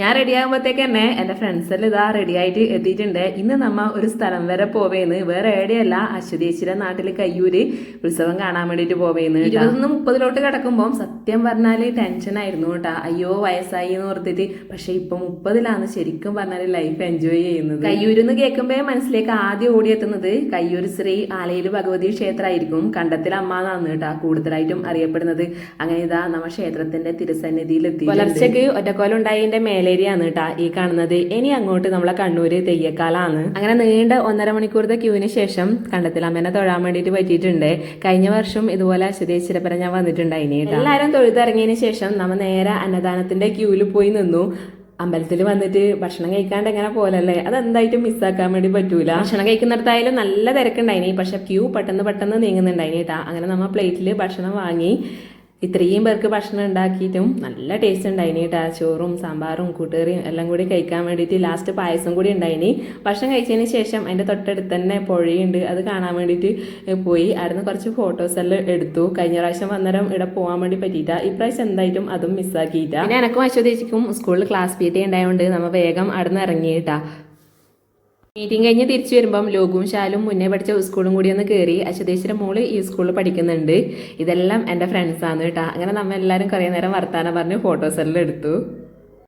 ഞാൻ റെഡി ആകുമ്പോഴത്തേക്ക് തന്നെ എന്റെ ഫ്രണ്ട്സെല്ലാം ഇതാ റെഡി ആയിട്ട് എത്തിയിട്ടുണ്ട്. ഇന്ന് നമ്മ ഒരു സ്ഥലം വരെ പോവേന്ന്. വേറെ എവിടെയല്ല അശ്വതീശ്വര നാട്ടിൽ കയ്യൂര് ഉത്സവം കാണാൻ വേണ്ടിയിട്ട് പോവേന്ന് ഇരുപതൊന്ന് മുപ്പതിലോട്ട് കിടക്കുമ്പോൾ സത്യം പറഞ്ഞാൽ ടെൻഷനായിരുന്നു കേട്ടാ. അയ്യോ വയസ്സായി എന്ന് ഓർത്തിട്ട്. പക്ഷെ ഇപ്പൊ മുപ്പതിലാണ് ശരിക്കും പറഞ്ഞാൽ ലൈഫ് എൻജോയ് ചെയ്യുന്നത്. കയ്യൂരെന്ന് കേൾക്കുമ്പോ മനസ്സിലേക്ക് ആദ്യം ഓടിയെത്തുന്നത് കയ്യൂർ ശ്രീ ആലയിൽ ഭഗവതി ക്ഷേത്രമായിരിക്കും. കണ്ടത്തിൽ അമ്മ എന്നാണ് കേട്ടാ കൂടുതലായിട്ടും അറിയപ്പെടുന്നത്. അങ്ങനെ ഇതാ നമ്മ ക്ഷേത്രത്തിന്റെ തിരുസന്നിധിയിൽ എത്തി പുലർച്ചക്ക് ഒറ്റക്കോലം ഉണ്ടായതിന്റെ മേലേരിയാണ് കേട്ടാ ഈ കാണുന്നത് ഇനി അങ്ങോട്ട് നമ്മളെ കണ്ണൂര് തെയ്യക്കാലാണ്. അങ്ങനെ നീണ്ട ഒന്നര മണിക്കൂറത്തെ ക്യൂവിന് ശേഷം കണ്ടത്തിൽ അമ്മേനെ തൊഴാൻ വേണ്ടിയിട്ട് പറ്റിയിട്ടുണ്ട്. കഴിഞ്ഞ വർഷം ഇതുപോലെ അശ്വതീശ്വരപ്പര ഞാൻ വന്നിട്ടുണ്ടായിനി എല്ലാവരും തൊഴുതിറങ്ങിയതിന് ശേഷം നമ്മ നേരെ അന്നദാനത്തിന്റെ ക്യൂവിൽ പോയി നിന്നു. അമ്പലത്തിൽ വന്നിട്ട് ഭക്ഷണം കഴിക്കാണ്ട് എങ്ങനെ പോലല്ലേ? അതെന്തായിട്ടും മിസ്സാക്കാൻ വേണ്ടി പറ്റൂല. ഭക്ഷണം കഴിക്കുന്നിടത്തായാലും നല്ല തിരക്കുണ്ടായിനി. പക്ഷെ ക്യൂ പെട്ടെന്ന് പെട്ടെന്ന് നീങ്ങുന്നുണ്ടായിനി കേട്ടാ അങ്ങനെ നമ്മ പ്ലേറ്റിൽ ഭക്ഷണം വാങ്ങി. ഇത്രയും പേർക്ക് ഭക്ഷണം ഉണ്ടാക്കിയിട്ടും നല്ല ടേസ്റ്റ് ഉണ്ടായിനി കേട്ടാ. ചോറും സാമ്പാറും കൂട്ടുകറിയും എല്ലാം കൂടി കഴിക്കാൻ വേണ്ടിയിട്ട് ലാസ്റ്റ് പായസം കൂടി ഉണ്ടായിനി. ഭക്ഷണം കഴിച്ചതിന് ശേഷം അതിന്റെ തൊട്ടടുത്ത് തന്നെ പുഴയുണ്ട്. അത് കാണാൻ വേണ്ടിയിട്ട് പോയി. അവിടുന്ന് കുറച്ച് ഫോട്ടോസ് എല്ലാം എടുത്തു. കഴിഞ്ഞ പ്രാവശ്യം വന്നേരം ഇവിടെ പോകാൻ വേണ്ടി പറ്റിയിട്ടാ. ഇപ്രാവശ്യം എന്തായിട്ടും അതും മിസ്സാക്കിയിട്ടാ പിന്നെ എനക്കും അശ്വതിക്കും സ്കൂളിൽ ക്ലാസ് പി ടി ഉണ്ടായതുകൊണ്ട് നമ്മൾ വേഗം അവിടുന്ന് ഇറങ്ങിയിട്ടാ. മീറ്റിംഗ് കഴിഞ്ഞ് തിരിച്ചു വരുമ്പം ലോകും ശാലും മുന്നേ പഠിച്ച സ്കൂളും കൂടി ഒന്ന് കയറി അശ്വതേശ്വര മോൾ ഈ സ്കൂളിൽ പഠിക്കുന്നുണ്ട്. ഇതെല്ലാം എന്റെ ഫ്രണ്ട്സാണ് കേട്ടോ. അങ്ങനെ നമ്മ എല്ലാവരും കുറേ നേരം വർത്താനം പറഞ്ഞ് ഫോട്ടോസ് എല്ലാം എടുത്തു.